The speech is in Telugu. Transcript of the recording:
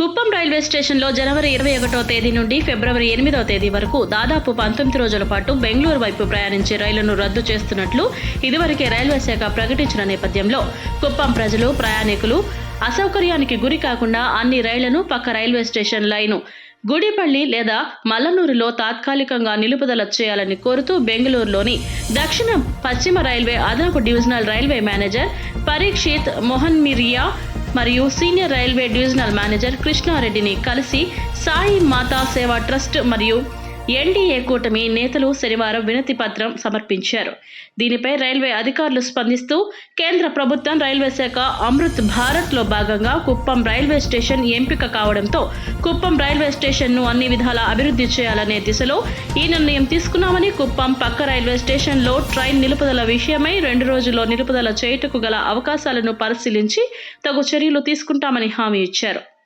కుప్పం రైల్వే స్టేషన్లో జనవరి ఇరవై ఒకటో తేదీ నుండి ఫిబ్రవరి ఎనిమిదో తేదీ వరకు దాదాపు పంతొమ్మిది రోజుల పాటు బెంగళూరు వైపు ప్రయాణించే రైళ్ళను రద్దు చేస్తున్నట్లు ఇదివరకే రైల్వే శాఖ ప్రకటించిన నేపథ్యంలో కుప్పం ప్రజలు ప్రయాణికులు అసౌకర్యానికి గురి కాకుండా అన్ని రైళ్ళను పక్క రైల్వే స్టేషన్ లైను గుడిపల్లి లేదా మల్లనూరులో తాత్కాలికంగా నిలుపుదల చేయాలని కోరుతూ బెంగళూరులోని దక్షిణ పశ్చిమ రైల్వే అదనపు divisional railway manager Parikshit Mohan మరియు సీనియర్ రైల్వే డివిజనల్ మేనేజర్ కృష్ణారెడ్డిని కలిసి సాయి మాతా సేవా ట్రస్ట్ మరియు ఎన్డీఏ కూటమి నేతలు శనివారం వినతి పత్రం సమర్పించారు. దీనిపై రైల్వే అధికారులు స్పందిస్తూ కేంద్ర ప్రభుత్వం రైల్వే శాఖ అమృత్ భారత్లో భాగంగా కుప్పం రైల్వే స్టేషన్ ఎంపిక కావడంతో కుప్పం రైల్వే స్టేషన్ను అన్ని విధాలా అభివృద్ధి చేయాలనే దిశలో ఈ నిర్ణయం తీసుకున్నామని కుప్పం పక్క రైల్వే స్టేషన్లో ట్రైన్ నిలుపుదల విషయమై రెండు రోజుల్లో నిలుపుదల చేయుటకు గల అవకాశాలను పరిశీలించి తగు చర్యలు తీసుకుంటామని హామీ ఇచ్చారు.